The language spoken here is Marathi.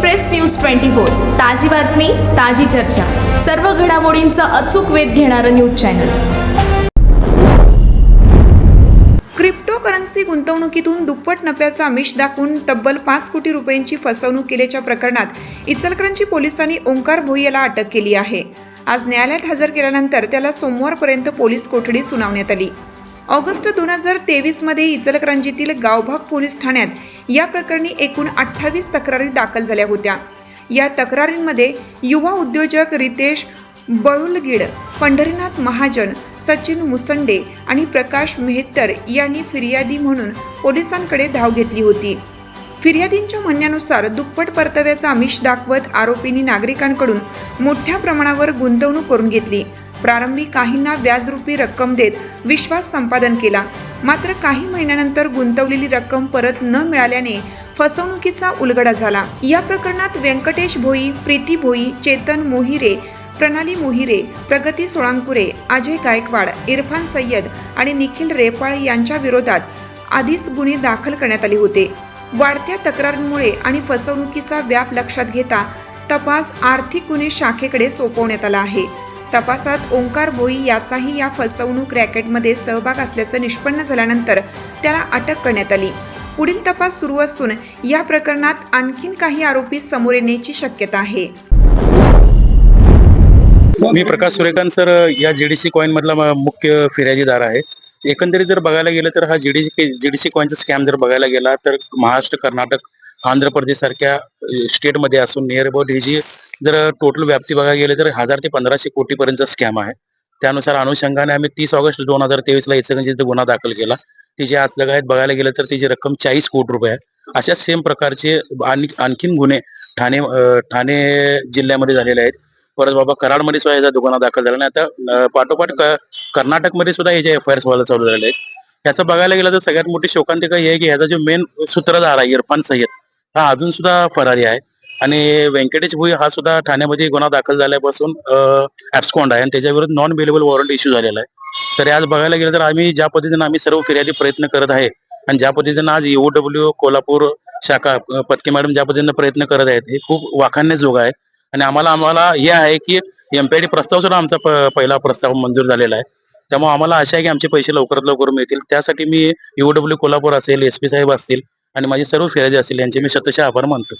एक्सप्रेस न्यूज ट्वेंटी फोर ताजी बातमी ताजी चर्चा. सर्व घडामोडींचा अचूक वेध घेणारं न्यूज चॅनल. क्रिप्टोकरन्सी गुंतवणुकीतून दुप्पट नफ्याचा आमिष दाखवून तब्बल पाच कोटी रुपयांची फसवणूक केल्याच्या प्रकरणात इचलकरंजी पोलिसांनी ओंकार भोई याला अटक केली आहे. आज न्यायालयात हजर केल्यानंतर त्याला सोमवारपर्यंत पोलीस कोठडी सुनावण्यात आली. ऑगस्ट दोन हजार तेवीसमध्ये इचलकरंजीतील गावभाग पोलीस ठाण्यात या प्रकरणी एकूण अठ्ठावीस तक्रारी दाखल झाल्या होत्या. या तक्रारींमध्ये युवा उद्योजक रितेश बळुलगीड पंढरीनाथ महाजन सचिन मुसंडे आणि प्रकाश मेहत्तर यांनी फिर्यादी म्हणून पोलिसांकडे धाव घेतली होती. फिर्यादींच्या म्हणण्यानुसार दुप्पट परताव्याचा आमिष दाखवत आरोपींनी नागरिकांकडून मोठ्या प्रमाणावर गुंतवणूक करून घेतली. प्रारंभी काहींना व्याजरूपी रक्कम देत विश्वास संपादन केला. मात्र काही महिन्यानंतर गुंतवलेली रक्कम परत न मिळाल्याने फसवणुकीचा उलगडा झाला. या प्रकरणात व्यंकटेश भोई प्रीती भोई चेतन मोहिरे प्रणाली मोहिरे प्रगती सोळांकुरे अजय गायकवाड इरफान सय्यद आणि निखिल रेपाळ यांच्या विरोधात आधीच गुन्हे दाखल करण्यात आले होते. वाढत्या तक्रारींमुळे आणि फसवणुकीचा व्याप लक्षात घेता तपास आर्थिक गुन्हे शाखेकडे सोपवण्यात आला आहे. तपासात ओंकार भोई याचाही या फसवणूक रॅकेटमध्ये सहभाग असल्याचं निष्पन्न झाल्यानंतर त्याला अटक करण्यात आली. पुढील तपास सुरू असून या प्रकरणात आणखीन काही आरोपी समोर येण्याची शक्यता आहे. मी प्रकाश सुरेकांत सर या जीडीसी कॉईन मधला मुख्य फिर्यादीदार आहे. एकंदरीत जर बघायला गेलं तर हा जीडीसी जीडीसी कॉइनचा स्कॅम जर बघायला गेला तर महाराष्ट्र कर्नाटक आंध्र प्रदेश सारख्या स्टेटमध्ये असून नियर अबाउट ही जी जर टोटल व्याप्ती बघायला गेले तर हजार ते पंधराशे कोटीपर्यंत स्कॅम आहे. त्यानुसार अनुषंगाने आम्ही तीस ऑगस्ट दोन हजार तेवीसला इचलकरंजीचा गुन्हा दाखल केला. तिची आज आहेत बघायला गेलं तर तिची रक्कम चाळीस कोटी रुपये आहे. अशा सेम प्रकारचे आणखीन गुन्हे ठाणे ठाणे जिल्ह्यामध्ये झालेले आहेत. परत बाबा कराडमध्ये सुद्धा याचा गुन्हा दाखल झाला नाही. आता पाठोपाठ कर्नाटकमध्ये सुद्धा याचे एफ आय आर व्हायला चालू झालेले आहेत. याचं बघायला गेलं तर सगळ्यात मोठी शोकांतिका हे आहे की ह्याचा जो मेन सूत्रधार आहे इरफान सय्यद. हा अजून सुद्धा फरारी आहे. आणि व्यंकटेश भुई हा सुद्धा ठाण्यामध्ये गुन्हा दाखल झाल्यापासून ऍब्स्कॉन्ड आहे. आणि त्याच्याविरुद्ध नॉन बेलेबल वॉरंट इश्यू झालेला आहे. तर आज बघायला गेलं तर आम्ही ज्या पद्धतीने आम्ही सर्व फिर्यादी प्रयत्न करत आहे आणि ज्या पद्धतीने आज डब्ल्यू कोल्हापूर शाखा अं, पत्के मॅडम ज्या पद्धतीने प्रयत्न करत आहेत हे खूप वाखाण्याजोग आहे. आणि आम्हाला आम्हाला हे आहे की एमपीआयडी प्रस्ताव सुद्धा आमचा पहिला प्रस्ताव मंजूर झालेला आहे. त्यामुळे आम्हाला आशा आहे की आमचे पैसे लवकरात लवकर मिळतील. त्यासाठी मी डब्ल्यू कोल्हापूर असेल एस पी साहेब असतील आणि माझे सर्व फिर्यादी असतील यांचे मी शतशः आभार मानतो.